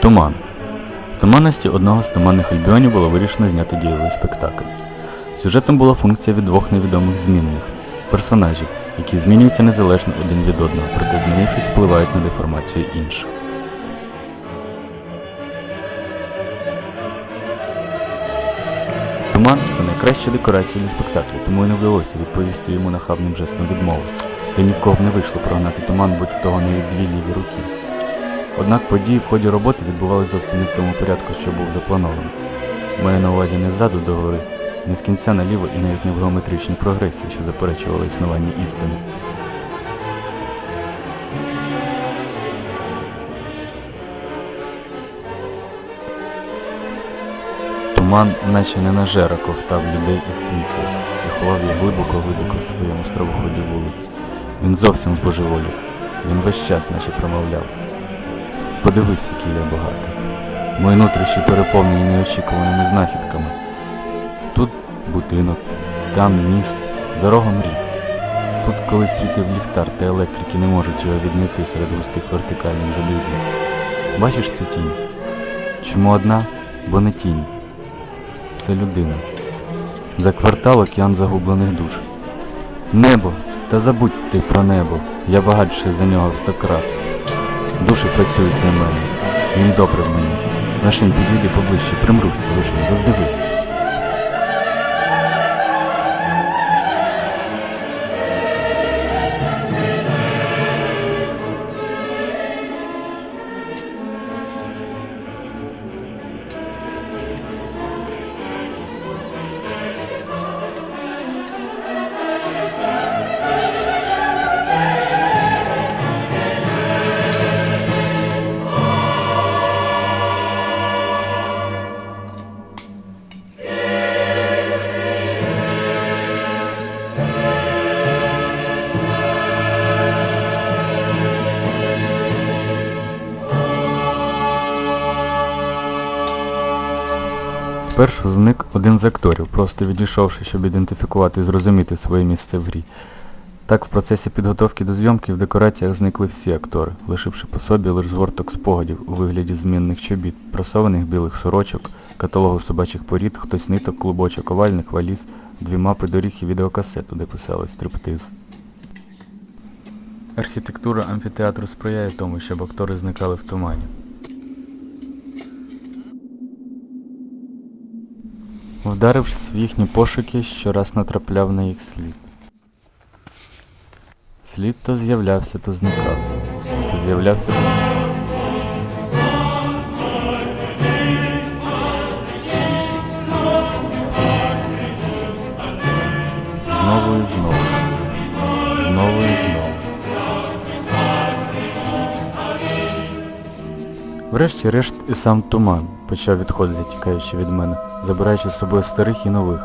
Туман. В туманності одного з туманних альбіонів було вирішено зняти дієвий спектакль. Сюжетом була функція від двох невідомих змінних персонажів, які змінюються незалежно один від одного, проте змінившись, впливають на деформацію інших. Туман це найкраща декорація для спектаклю, тому і не вдалося відповісти йому нахабним жестом відмови. Та ні в кого б не вийшло прогнати туман, будь в того навіть дві ліві руки. Однак події в ході роботи відбувалися зовсім не в тому порядку, що був запланований. Маю на увазі не ззаду до гори, не з кінця наліво і навіть не в геометричній прогресії, що заперечували існування істини. Туман, наче не нажера, ковтав людей і світло, і ховав їх глибоко-глибоко в своєму стравоході вулиць. Він зовсім збожеволів. Він весь час наче промовляв. Подивись, який я багатий. Мої нутрощі переповнені неочікуваними знахідками. Тут будинок, там міст, за рогом ріг. Тут колись світив ліхтар, та електрики не можуть його віднайти серед густих вертикальних железів. Бачиш цю тінь? Чому одна? Бо не тінь. Це людина. За квартал океан загублених душ. Небо! Та забудь ти про небо. Я багатший за нього в сто крат. Душі працюють на мене. Їм добре в мені. Нашим підійди поближче, примруся, лише, роздивись. Спершу зник один з акторів, просто відійшовши, щоб ідентифікувати і зрозуміти своє місце в грі. Так, в процесі підготовки до зйомки в декораціях зникли всі актори, лишивши по собі лише згорток спогадів у вигляді змінних чобіт, просованих білих сорочок, каталогу собачих порід, хтось ниток, клубочок овальних, валіз, дві мапи доріг і відеокасету, де писалось стриптиз. Архітектура амфітеатру сприяє тому, щоб актори зникали в тумані. Вдарившись в їхні пошуки, щораз натрапляв на їх слід. Слід то з'являвся, то зникав, то з'являвся. то Знову і знову. Знову Врешті-решт і сам туман почав відходити, тікаючи від мене, забираючи з собою старих і нових.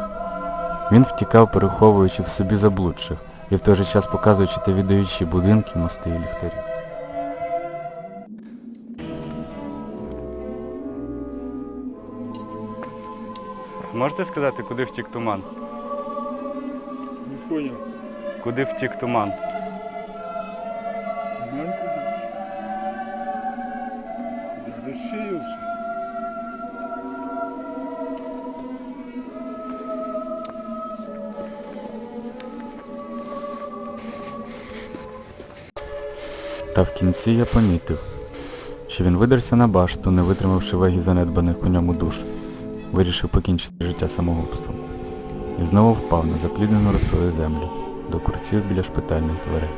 Він втікав, переховуючи в собі заблудших, і в той же час показуючи та віддаючи будинки, мости і ліхтарі. Можете сказати, куди втік туман? Не понял. Куди втік? Туман Та в кінці я помітив, що він видерся на башту, не витримавши ваги занедбаних у ньому душ, вирішив покінчити життя самогубством. І знову впав на запліднену росою землю, до курців біля шпитальних дверей.